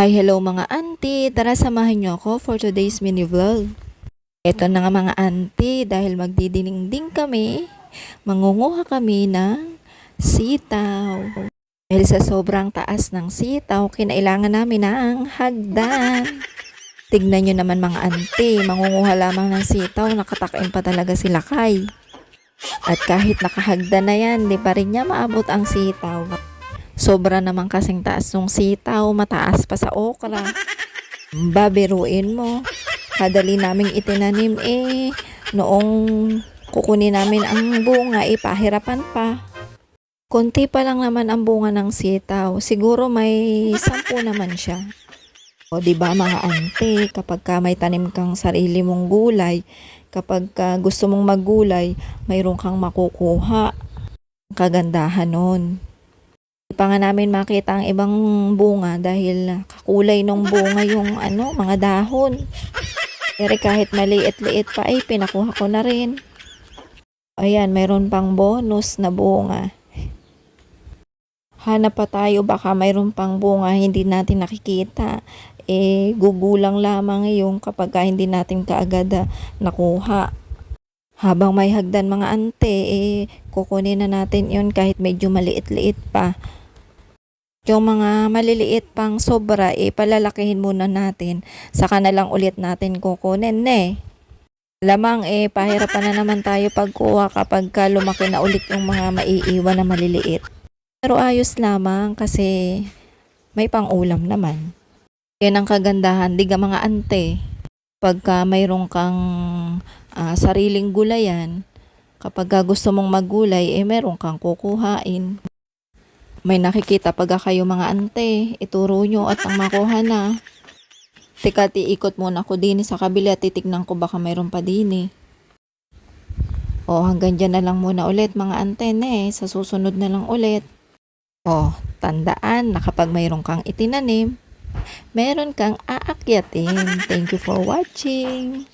Hi, hello mga auntie! Tara samahan niyo ako for today's mini vlog. Ito na nga mga auntie, dahil magdidiningding kami, mangunguha kami ng sitaw. Dahil sa sobrang taas ng sitaw, kinailangan namin ng hagdan. Tignan nyo naman mga auntie, mangunguha lamang ng sitaw, nakatakin pa talaga sila kay. At kahit nakahagdan na yan, di pa rin niya maabot ang sitaw. Sobra naman kasing taas ng sitaw, mataas pa sa okra. Babiruin mo. Kadali naming itinanim eh. Noong kukunin namin ang bunga, ipahirapan pa. Konti pa lang naman ang bunga ng sitaw. Siguro may sampu naman siya. O di ba mga ante, kapag ka may tanim kang sarili mong gulay, kapag ka gusto mong maggulay, mayroon kang makukuha. Kagandahan nun. Di pa nga namin makita ang ibang bunga dahil kakulay ng bunga yung ano, mga dahon. Pero kahit maliit-liit pa ay pinakuha ko na rin. Ayan, mayroon pang bonus na bunga. Hanap pa tayo, baka mayroon pang bunga hindi natin nakikita. Eh, gugulang lamang yung kapag ka hindi natin kaagad ah, nakuha. Habang may hagdan mga ante, eh, kukunin na natin yon kahit medyo maliit-liit pa. Yung mga maliliit pang sobra, eh, muna natin. Saka na lang ulit natin kukunin, ne. Lamang, eh, pahirapan na naman tayo pagkuha kapag ka lumaki na ulit yung mga maiiwan na maliliit. Pero ayos lamang kasi may pang-ulam naman. Yan ang kagandahan, diga mga ante. Pagka mayroon kang ah, sariling gulayan, kapag ka gusto mong maggulay, eh meron kang kukuhain. May nakikita pag kayo mga ante, ituro nyo at ang makuha na. Teka, tiikot muna ko din sa kabila, titignan ko baka mayroon pa din eh. O, hanggang dyan na lang muna ulit mga ante eh. Sa susunod na lang ulit. O, tandaan na kapag mayroon kang itinanim, meron kang aakyatin. Thank you for watching.